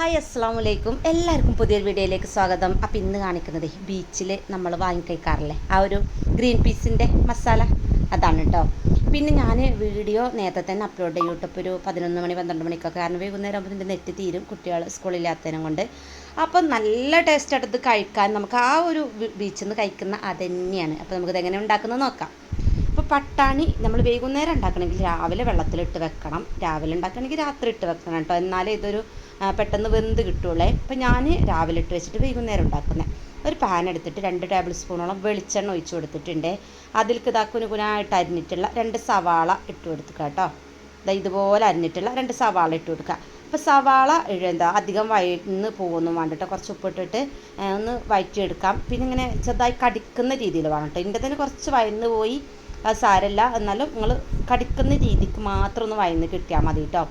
Hi അസ്സാം വലൈക്കും എല്ലാവർക്കും പുതിയൊരു വീഡിയോയിലേക്ക് സ്വാഗതം. അപ്പം ഇന്ന് കാണിക്കുന്നത് ബീച്ചിൽ നമ്മൾ വാങ്ങിക്കഴിക്കാറില്ലേ? ആ ഒരു ഗ്രീൻ പീസിന്റെ മസാല അതാണ് കേട്ടോ പിന്നെ ഞാൻ വീഡിയോ നേരത്തെ തന്നെ അപ്ലോഡ് ചെയ്യും. യൂട്യൂബ് ഒരു പതിനൊന്ന് മണി പന്ത്രണ്ട് മണിക്കൊക്കെ. കാരണം വൈകുന്നേരം ആകുമ്പോൾ ഇതിന്റെ നെറ്റ് തീരും കുട്ടികൾ സ്കൂളില്ലാത്തതിനും കൊണ്ട്. അപ്പോൾ നല്ല ടേസ്റ്റ് ഇത് കഴിക്കാൻ നമുക്ക് ആ ഒരു ബീച്ചിൽ നിന്ന് കഴിക്കുന്ന അത് തന്നെയാണ്. അപ്പോൾ നമുക്കിത് എങ്ങനെ ഉണ്ടാക്കുന്നത് നോക്കാം. പട്ടാണി നമ്മൾ വൈകുന്നേരം ഉണ്ടാക്കണമെങ്കിൽ രാവിലെ വെള്ളത്തിലിട്ട് വെക്കണം. രാവിലെ ഉണ്ടാക്കണമെങ്കിൽ രാത്രി ഇട്ട് വെക്കണം കേട്ടോ. എന്നാലേ ഇതൊരു പെട്ടെന്ന് വെന്ത് കിട്ടുള്ളേ. ഇപ്പം ഞാൻ രാവിലെ ഇട്ട് വെച്ചിട്ട് വൈകുന്നേരം ഉണ്ടാക്കുന്നത് ഒരു പാൻ എടുത്തിട്ട് രണ്ട് ടേബിൾ സ്പൂണോളം വെളിച്ചെണ്ണ ഒഴിച്ചു കൊടുത്തിട്ടുണ്ട്. അതിൽക്ക് ഇതാ കുനുകുനായിട്ട് അരിഞ്ഞിട്ടുള്ള രണ്ട് സവാള ഇട്ട് കൊടുക്കുക കേട്ടോ. ഇതാ ഇതുപോലെ അരിഞ്ഞിട്ടുള്ള രണ്ട് സവാള ഇട്ട് കൊടുക്കുക. അപ്പോൾ സവാള എന്താ അധികം വഴന്ന് പോകുന്നു വേണ്ട കേട്ടോ കുറച്ച് ഉപ്പിട്ടിട്ട് ഒന്ന് വഴറ്റിയെടുക്കാം പിന്നെ ഇങ്ങനെ ചെറുതായി കടിക്കുന്ന രീതിയിൽ വേണം കേട്ടോ. ഇതിന്റെ തന്നെ കുറച്ച് വഴന്ന് പോയി അത് സാരമില്ല എന്നാലും നിങ്ങൾ കടിക്കുന്ന രീതിക്ക് മാത്രം ഒന്ന് വയന്ന് കിട്ടിയാൽ മതി കേട്ടോ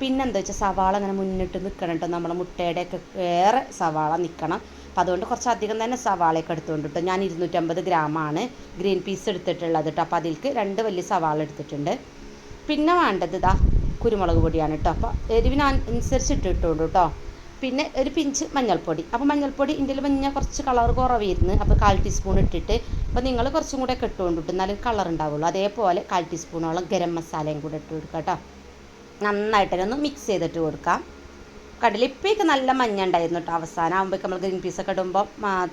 പിന്നെന്താ വെച്ചാൽ സവാള അങ്ങനെ മുന്നിട്ട് നിൽക്കണം കേട്ടോ നമ്മുടെ മുട്ടയുടെയൊക്കെ ഏറെ സവാള നിൽക്കണം അപ്പം അതുകൊണ്ട് കുറച്ച് അധികം തന്നെ സവാളയൊക്കെ എടുത്തുകൊണ്ട് കേട്ടോ ഞാൻ ഇരുന്നൂറ്റമ്പത് ഗ്രാമാണ് ഗ്രീൻ പീസ് എടുത്തിട്ടുള്ളത് കേട്ടോ അപ്പോൾ അതിലേക്ക് രണ്ട് വലിയ സവാള എടുത്തിട്ടുണ്ട്. പിന്നെ വേണ്ടത് ഇതാ കുരുമുളക് പൊടിയാണ് കേട്ടോ അപ്പോൾ എരിവിന് അനുസരിച്ച് ഇട്ടിട്ടുണ്ട് കേട്ടോ പിന്നെ ഒരു പിഞ്ച് മഞ്ഞൾപ്പൊടി. അപ്പോൾ മഞ്ഞൾപ്പൊടി ഇതിൽ മഞ്ഞ കുറച്ച് കളർ കുറവായിരുന്നു. അപ്പോൾ കാൽ ടീസ്പൂൺ ഇട്ടിട്ട് അപ്പോൾ നിങ്ങൾ കുറച്ചും കൂടെ ഒക്കെ ഇട്ടുകൊണ്ടിട്ട് എന്നാലും കളർ ഉണ്ടാവുള്ളൂ. അതേപോലെ കാൽ ടീസ്പൂണോളം ഗരം മസാലയും കൂടെ ഇട്ട് കൊടുക്കുക കേട്ടോ നന്നായിട്ട് ഒന്ന് മിക്സ് ചെയ്തിട്ട് കൊടുക്കാം. കടലിൽ ഇപ്പോഴൊക്കെ നല്ല മഞ്ഞ ഉണ്ടായിരുന്നു കേട്ടോ അവസാനം ആകുമ്പോഴേക്ക് നമ്മൾ ഗ്രീൻ പീസൊക്കെ ഇടുമ്പോൾ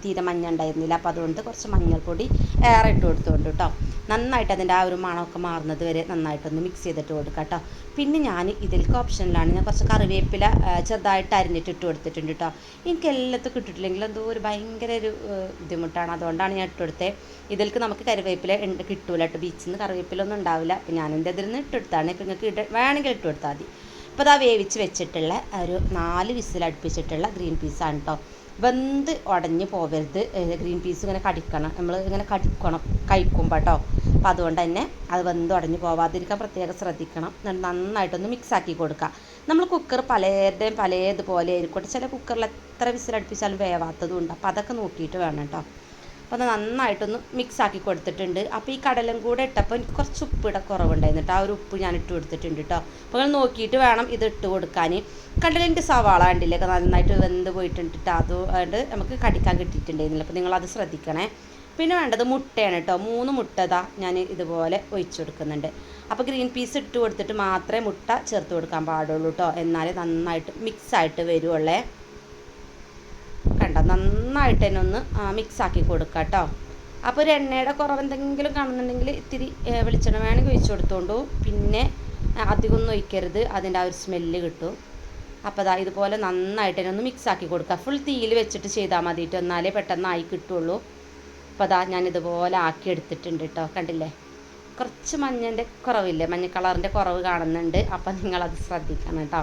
തീരെ മഞ്ഞ ഉണ്ടായിരുന്നില്ല. അപ്പോൾ അതുകൊണ്ട് കുറച്ച് മഞ്ഞൾപ്പൊടി ഏറെ ഇട്ട് കൊടുത്തുകൊണ്ട് കേട്ടോ നന്നായിട്ട് അതിന്റെ ആ ഒരു മണമൊക്കെ മാറുന്നത് വരെ നന്നായിട്ടൊന്ന് മിക്സ് ചെയ്തിട്ട് കൊടുക്കുക കേട്ടോ. പിന്നെ ഞാൻ ഇതിലേക്ക് ഓപ്ഷനിലാണ് ഞാൻ കുറച്ച് കറിവേപ്പില ചെറുതായിട്ട് അരിഞ്ഞിട്ട് ഇട്ട് കൊടുത്തിട്ടുണ്ട് കേട്ടോ. എനിക്ക് എല്ലാത്തും കിട്ടിയിട്ടില്ലെങ്കിൽ എന്തോ ഒരു ഭയങ്കര ഒരു ബുദ്ധിമുട്ടാണ്. അതുകൊണ്ടാണ് ഞാൻ ഇട്ട് കൊടുത്തത് ഇതിലേക്ക് നമുക്ക് കറിവേപ്പില കിട്ടൂല കേട്ടോ. ബീച്ചിൽ നിന്ന് കറിവേപ്പില ഒന്നും ഉണ്ടാവില്ല. അപ്പം ഞാൻ എന്റെ ഇതിൽ നിന്ന് ഇട്ടെടുത്താണ് ഇപ്പം നിങ്ങൾക്ക് ഇട വേണമെങ്കിൽ ഇട്ട് കൊടുത്താൽ മതി. അപ്പോൾ അതാ വേവിച്ച് വെച്ചിട്ടുള്ള ഒരു നാല് വിസിൽ അടുപ്പിച്ചിട്ടുള്ള ഗ്രീൻ പീസാണ് കേട്ടോ. വെന്ത് ഉടഞ്ഞ് പോവരുത്. ഏഹ് ഗ്രീൻ പീസ് ഇങ്ങനെ കടിക്കണം. നമ്മൾ ഇങ്ങനെ കടിക്കണം കഴിക്കുമ്പോൾ കേട്ടോ. അപ്പോൾ അതുകൊണ്ട് തന്നെ അത് വെന്ത് ഉടഞ്ഞു പോവാതിരിക്കാൻ പ്രത്യേകം ശ്രദ്ധിക്കണം. എന്നിട്ട് നന്നായിട്ടൊന്ന് മിക്സ് ആക്കി കൊടുക്കുക. നമ്മൾ കുക്കർ പലരുടെയും പലതുപോലെ ആയിരിക്കട്ടെ. ചില കുക്കറിൽ എത്ര വിസിലടുപ്പിച്ചാലും വേവാത്തതും ഉണ്ട്. അപ്പോൾ അതൊക്കെ നോക്കിയിട്ട് വേണം കേട്ടോ അപ്പോൾ അത് നന്നായിട്ടൊന്ന് മിക്സ് ആക്കി കൊടുത്തിട്ടുണ്ട്. അപ്പോൾ ഈ കടലും കൂടെ ഇട്ടപ്പോൾ എനിക്ക് കുറച്ച് ഉപ്പിട കുറവുണ്ടായിരുന്നു കേട്ടോ ആ ഒരു ഉപ്പ് ഞാൻ ഇട്ട് കൊടുത്തിട്ടുണ്ട് കേട്ടോ അപ്പോൾ നിങ്ങൾ നോക്കിയിട്ട് വേണം ഇത് ഇട്ട് കൊടുക്കാൻ. കടലിന്റെ സവാള കണ്ടില്ലേ? നന്നായിട്ട് വെന്ത് പോയിട്ടുണ്ട് കേട്ടോ അതുകൊണ്ട് നമുക്ക് കടിക്കാൻ കിട്ടിയിട്ടുണ്ടായിരുന്നില്ല. അപ്പോൾ നിങ്ങളത് ശ്രദ്ധിക്കണേ. പിന്നെ വേണ്ടത് മുട്ടയാണ് കേട്ടോ. മൂന്ന് മുട്ട ഇതാ ഞാൻ ഇതുപോലെ ഒഴിച്ചു കൊടുക്കുന്നുണ്ട്. അപ്പോൾ ഗ്രീൻ പീസ് ഇട്ട് കൊടുത്തിട്ട് മാത്രമേ മുട്ട ചേർത്ത് കൊടുക്കാൻ പാടുള്ളൂ കേട്ടോ. എന്നാലേ നന്നായിട്ട് മിക്സ് ആയിട്ട് വരുവുള്ളേ. കണ്ടോ? നന്നായിട്ട് തന്നെ ഒന്ന് മിക്സാക്കി കൊടുക്കുക കേട്ടോ. അപ്പോൾ ഒരു എണ്ണയുടെ കുറവ് എന്തെങ്കിലും കാണുന്നുണ്ടെങ്കിൽ ഇത്തിരി വെളിച്ചെണ്ണ വേണമെങ്കിൽ ഒഴിച്ചു കൊടുത്തോണ്ടു. പിന്നെ ആ, അധികം ഒന്നും ഒഴിക്കരുത്. അതിന്റെ ആ ഒരു സ്മെല്ല് കിട്ടും. അപ്പോൾ അതാ ഇതുപോലെ നന്നായിട്ട് തന്നെ ഒന്ന് മിക്സാക്കി കൊടുക്കുക ഫുൾ തീയിൽ വെച്ചിട്ട് ചെയ്താൽ മതിയിട്ട് എന്നാലേ പെട്ടെന്ന് ആയി കിട്ടുള്ളൂ. അപ്പോൾ അതാ ഞാൻ ഇതുപോലെ ആക്കി എടുത്തിട്ടുണ്ട് കേട്ടോ കണ്ടില്ലേ? കുറച്ച് മഞ്ഞന്റെ കുറവില്ലേ? മഞ്ഞ കളറിന്റെ കുറവ് കാണുന്നുണ്ട്. അപ്പം നിങ്ങളത് ശ്രദ്ധിക്കണം കേട്ടോ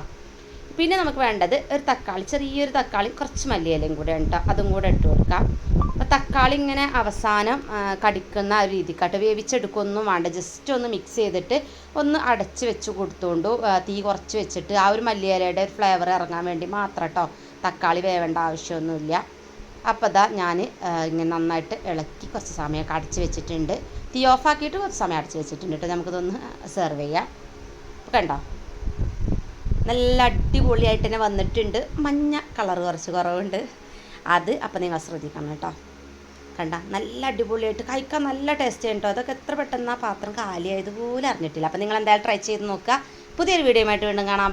പിന്നെ നമുക്ക് വേണ്ടത് ഒരു തക്കാളി ചെറിയൊരു തക്കാളി കുറച്ച് മല്ലിയിലയും കൂടെ ഉണ്ടോ അതും കൂടെ ഇട്ട് കൊടുക്കാം. അപ്പോൾ തക്കാളി ഇങ്ങനെ അവസാനം കടിക്കുന്ന ഒരു രീതിക്കാട്ട് വേവിച്ചെടുക്കൊന്നും വേണ്ട. ജസ്റ്റ് ഒന്ന് മിക്സ് ചെയ്തിട്ട് ഒന്ന് അടച്ച് വെച്ച് കൊടുത്തുകൊണ്ട് തീ കുറച്ച് വെച്ചിട്ട് ആ ഒരു മല്ലിയിലയുടെ ഒരു ഫ്ലേവർ ഇറങ്ങാൻ വേണ്ടി മാത്രം കേട്ടോ തക്കാളി വേവേണ്ട ആവശ്യമൊന്നുമില്ല. അപ്പോൾ ഇതാ ഞാൻ ഇങ്ങനെ നന്നായിട്ട് ഇളക്കി കുറച്ച് സമയമൊക്കെ അടച്ച് വെച്ചിട്ടുണ്ട്. തീ ഓഫാക്കിയിട്ട് കുറച്ച് സമയം അടച്ച് വെച്ചിട്ടുണ്ട് കേട്ടോ. നമുക്കിതൊന്ന് സെർവ് ചെയ്യാം. അപ്പോൾ കണ്ടോ? നല്ല അടിപൊളിയായിട്ട് തന്നെ വന്നിട്ടുണ്ട്. മഞ്ഞ കളർ കുറച്ച് കുറവുണ്ട്. അത് അപ്പം നിങ്ങൾ ശ്രദ്ധിക്കണം കേട്ടോ. കണ്ട? നല്ല അടിപൊളിയായിട്ട് കഴിക്കാൻ നല്ല ടേസ്റ്റ് കേട്ടോ. അതൊക്കെ എത്ര പെട്ടെന്ന് ആ പാത്രം കാലിയായതുപോലെ അറിഞ്ഞിട്ടില്ല. അപ്പോൾ നിങ്ങൾ എന്തായാലും ട്രൈ ചെയ്ത് നോക്കുക. പുതിയൊരു വീഡിയോ ആയിട്ട് വീണ്ടും കാണാം.